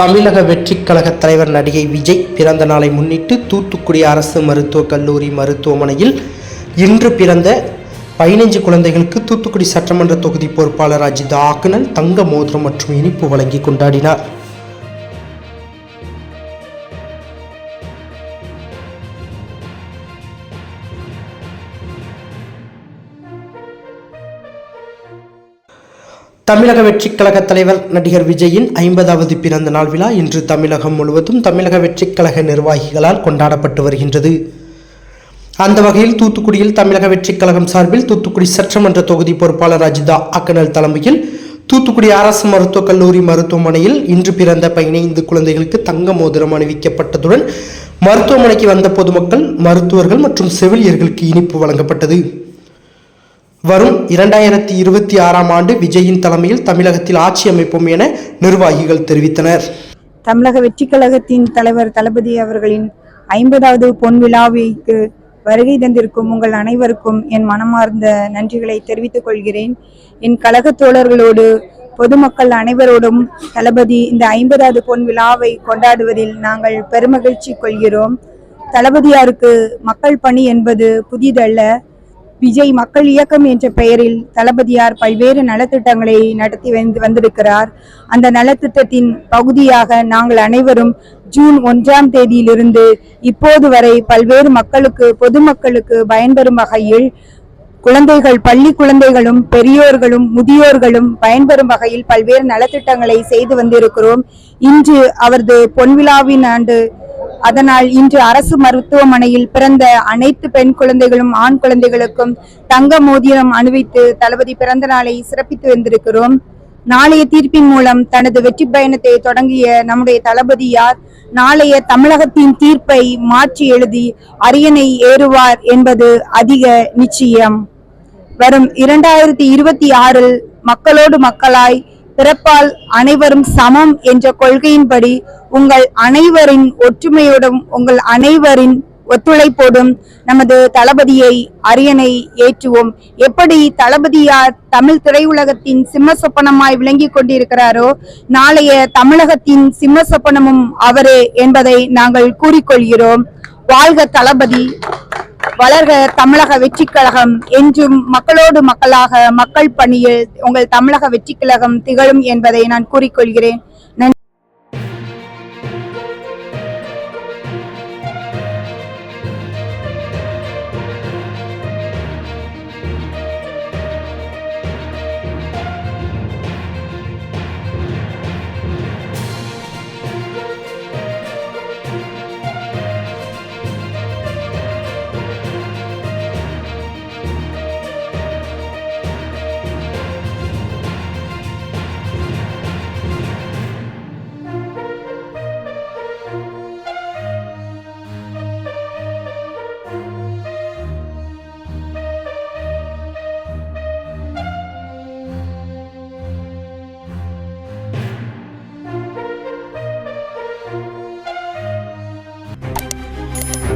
தமிழக வெற்றிக் கழக தலைவர் நடிகை விஜய் பிறந்த நாளை முன்னிட்டு தூத்துக்குடி அரசு மருத்துவக் கல்லூரி மருத்துவமனையில் இன்று பிறந்த பதினைஞ்சு குழந்தைகளுக்கு தூத்துக்குடி சட்டமன்ற தொகுதி பொறுப்பாளர் அஜித் ஆக்குனல் தங்க மோதிரம் மற்றும் இனிப்பு வழங்கி கொண்டாடினார். தமிழக வெற்றிக் கழக தலைவர் நடிகர் விஜயின் ஐம்பதாவது பிறந்த நாள் விழா இன்று தமிழகம் முழுவதும் தமிழக வெற்றிக் கழக நிர்வாகிகளால் கொண்டாடப்பட்டு வருகின்றது. அந்த வகையில் தூத்துக்குடியில் தமிழக வெற்றிக் கழகம் சார்பில் தூத்துக்குடி சட்டமன்ற தொகுதி பொறுப்பாளர் அஜிதா அக்கனல் தலைமையில் தூத்துக்குடி அரசு மருத்துவக் கல்லூரி மருத்துவமனையில் இன்று பிறந்த பதினைந்து குழந்தைகளுக்கு தங்க மோதிரம் அணிவிக்கப்பட்டதுடன் மருத்துவமனைக்கு வந்த பொதுமக்கள் மருத்துவர்கள் மற்றும் செவிலியர்களுக்கு இனிப்பு வழங்கப்பட்டது. வரும் இரண்டாயிரத்தி இருபத்தி ஆறாம் ஆண்டு விஜயின் தலைமையில் தமிழகத்தில் ஆட்சி அமைப்போம் என நிர்வாகிகள் தெரிவித்தனர். தமிழக வெற்றி கழகத்தின் தலைவர் தளபதி அவர்களின் ஐம்பதாவது பொன் விழாவிற்கு வருகை தந்திருக்கும் உங்கள் அனைவருக்கும் என் மனமார்ந்த நன்றிகளை தெரிவித்துக் கொள்கிறேன். என் கழக தோழர்களோடு பொதுமக்கள் அனைவரோடும் தளபதி இந்த ஐம்பதாவது பொன் விழாவை கொண்டாடுவதில் நாங்கள் பெருமகிழ்ச்சி கொள்கிறோம். தளபதியாருக்கு மக்கள் பணி என்பது புதிதல்ல. விஜய் மக்கள் இயக்கம் என்ற பெயரில் தளபதியார் பல்வேறு நலத்திட்டங்களை நடத்தி வந்து வந்திருக்கிறார். அந்த நலத்திட்டத்தின் பகுதியாக நாங்கள் அனைவரும் ஜூன் ஒன்றாம் தேதியிலிருந்து இப்போது வரை பல்வேறு மக்களுக்கு பொதுமக்களுக்கு பயன்பெறும் வகையில் குழந்தைகள் பள்ளி குழந்தைகளும் பெரியோர்களும் முதியோர்களும் பயன்பெறும் வகையில் பல்வேறு நலத்திட்டங்களை செய்து வந்திருக்கிறோம். இன்று அவரது பொன்விழாவின் ஆண்டு அதனால் இன்று அரசு மருத்துவமனையில் பிறந்த அனைத்து பெண் குழந்தைகளும் ஆண் குழந்தைகளுக்கும் தங்க மோதிரம் அணிவித்து தளபதி பிறந்த நாளை சிறப்பித்து வந்திருக்கிறோம். நாளைய தீர்ப்பின் மூலம் தனது வெற்றி பயணத்தை தொடங்கிய நம்முடைய தளபதியார் நாளைய தமிழகத்தின் தீர்ப்பை மாற்றி எழுதி அரியணை ஏறுவார் என்பது அதிக நிச்சயம். வரும் இரண்டாயிரத்தி இருபத்தி ஆறில் மக்களோடு மக்களாய் பிறப்பால் அனைவரும் சமம் என்ற கொள்கையின்படி உங்கள் அனைவரின் ஒற்றுமையோடும் உங்கள் அனைவரின் ஒத்துழைப்போடும் நமது தளபதியை அரியணை ஏற்றுவோம். எப்படி தளபதியார் தமிழ் திரையுலகத்தின் சிம்ம சொப்பனமாய் விளங்கி கொண்டிருக்கிறாரோ நாளைய தமிழகத்தின் சிம்ம சொப்பனமும் அவரே என்பதை நாங்கள் கூறிக்கொள்கிறோம். வாழ்க தளபதி! வளர்க தமிழக வெற்றி கழகம் என்றும் மக்களோடு மக்களாக மக்கள் பணியில் உங்கள் தமிழக வெற்றி கழகம் திகழும் என்பதை நான் கூறிக்கொள்கிறேன்.